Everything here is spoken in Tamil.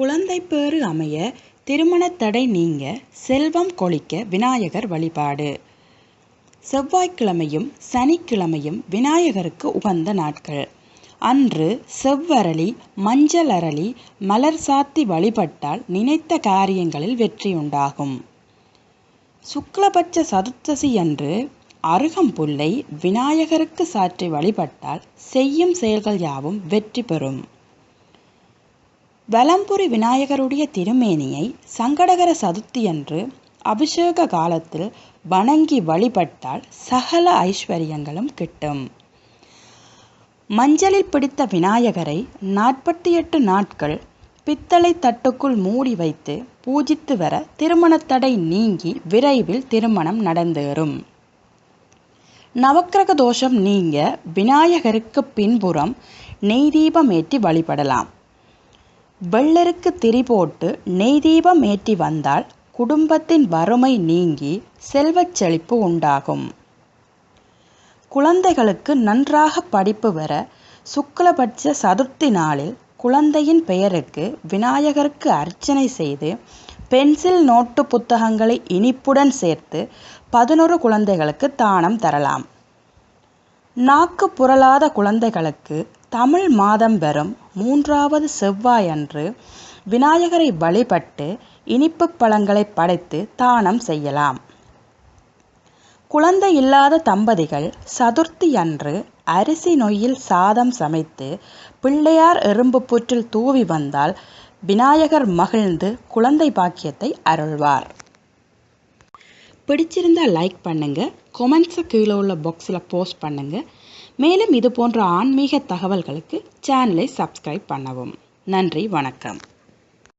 குழந்தை பேறு அமைய திருமணத்தடை நீங்க செல்வம் கொழிக்க விநாயகர் வழிபாடு. செவ்வாய்க்கிழமையும் சனிக்கிழமையும் விநாயகருக்கு உகந்த நாட்கள். அன்று செவ்வரளி மஞ்சள் அரளி மலர் சாத்தி வழிபட்டால் நினைத்த காரியங்களில் வெற்றியுண்டாகும். சுக்லபட்ச சதுர்த்தசி அன்று அருகம்புல்லை விநாயகருக்கு சாற்றி வழிபட்டால் செய்யும் செயல்கள் யாவும் வெற்றி பெறும். வலம்புரி விநாயகருடைய திருமேனியை சங்கடகர சதுர்த்தியன்று அபிஷேக காலத்தில் வணங்கி வழிபட்டால் சகல ஐஸ்வர்யங்களும் கிட்டும். மஞ்சளில் பிடித்த விநாயகரை நாற்பத்தி எட்டு நாட்கள் பித்தளை தட்டுக்குள் மூடி வைத்து பூஜித்து வர திருமணத்தடை நீங்கி விரைவில் திருமணம் நடந்தேறும். நவக்கிரக தோஷம் நீங்க விநாயகருக்கு பின்புறம் நெய் தீபம் ஏற்றி வழிபடலாம். வெள்ளருக்கு திரி போட்டு நெய் தீபம் ஏற்றி வந்தால் குடும்பத்தின் வறுமை நீங்கி செல்வச் செழிப்பு உண்டாகும். குழந்தைகளுக்கு நன்றாக படிப்பு வர சுக்லபட்ச சதுர்த்தி நாளில் குழந்தையின் பெயருக்கு விநாயகருக்கு அர்ச்சனை செய்து பென்சில் நோட்டு புத்தகங்களை இனிப்புடன் சேர்த்து பதினொரு குழந்தைகளுக்கு தானம் தரலாம். நாக்கு புரளாத குழந்தைகளுக்கு தமிழ் மாதம் வரும் மூன்றாவது செவ்வாய் அன்று விநாயகரை வழிபட்டு இனிப்பு பழங்களை படைத்து தானம் செய்யலாம். குழந்தை இல்லாத தம்பதிகள் சதுர்த்தி அன்று அரிசி நொய்யில் சாதம் சமைத்து பிள்ளையார் எறும்பு புற்றில் தூவி வந்தால் விநாயகர் மகிழ்ந்து குழந்தை பாக்கியத்தை அருள்வார். பிடிச்சிருந்தா லைக் பண்ணுங்க கொமெண்ட்ஸை கீழே உள்ள பாக்ஸில் போஸ்ட் பண்ணுங்க. மேலும் இது போன்ற ஆன்மீக தகவல்களுக்கு சேனலை சப்ஸ்கிரைப் பண்ணவும். நன்றி வணக்கம்.